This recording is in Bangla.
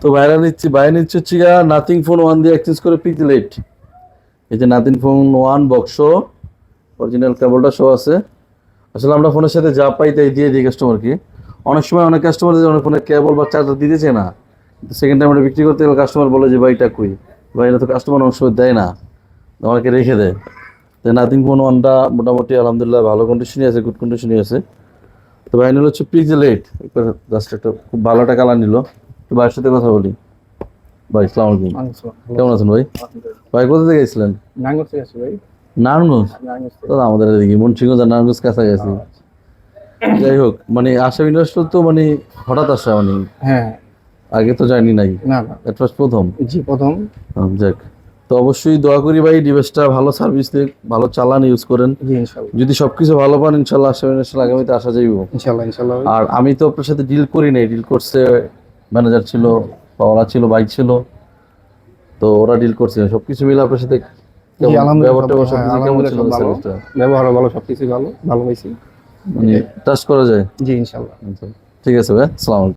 তো বাইরে নিচ্ছি বাইরে নিচ্ছি হচ্ছে গা নাথিং ফোন ওয়ান দিয়ে এক্সচেঞ্জ করে পিকজেল এইট এই যে nothing phone one box original কেবলটা শো আছে। আসলে আমরা ফোনের সাথে যা পাই তাই দিয়ে দিই কাস্টমারকে অনেক সময় অনেক কাস্টমার অনেক ফোনে কেবল বা চার্জার দিতেছে না। সেকেন্ড টাইম আমরা বিক্রি করতে গেলে কাস্টমার বলে যে, ভাই, এটা কই? ভাই, এটা তো কাস্টমার অনেক সময় দেয় না। আমাকে রেখে দেয়। তো নাথিং ফোন ওয়ানটা মোটামুটি আলহামদুলিল্লাহ ভালো কন্ডিশনই আছে গুড কন্ডিশনই আছে। তো ভাই নিল হচ্ছে পিক্সেল এইট জাস্ট একটা খুব ভালো একটা কালার নিল। ভাইয়ের সাথে কথা বলি। ভাই ইসলাম আলাইকুম। কেমন আছেন ভাই? ভাই কোথা থেকে গেছিলেন ভাই। নারায়ণগঞ্জ? থেকে। তো আমাদের এদিকে মুন্সিগঞ্জ আর নারায়ণগঞ্জ কাছাকাছি। যাই হোক মানে আশা ইন্ডাস্ট্রি তো মানে হঠাৎ আসা মানে। হ্যাঁ। আগে তো জানি নাই। না এট ফার্স্ট প্রথম। জি প্রথম। যাক। তো অবশ্যই দোয়া করি ভাই ডিভাইসটা ভালো সার্ভিস দিক ভালো চালান ইউজ করেন। যদি সবকিছু ভালো পান ইনশাল্লাহ আশা ইনশাল্লাহ আগামীতে আসা যাইব। ইনশাল্লাহ ইনশাল্লাহ আর আমি তো আপনার সাথে ডিল করি নাই ডিল করছে ম্যানেজার ছিল বা ওরা ছিল বাইক ছিল। তো ওরা ডিল করছে সবকিছু মিলে আপনার সাথে হ্যাঁ, সব ভালো। ভালো ভালো মানে করা যায়? জি ইনশাল্লাহ। আচ্ছা, ঠিক আছে ভাই আসসালামু আলাইকুম।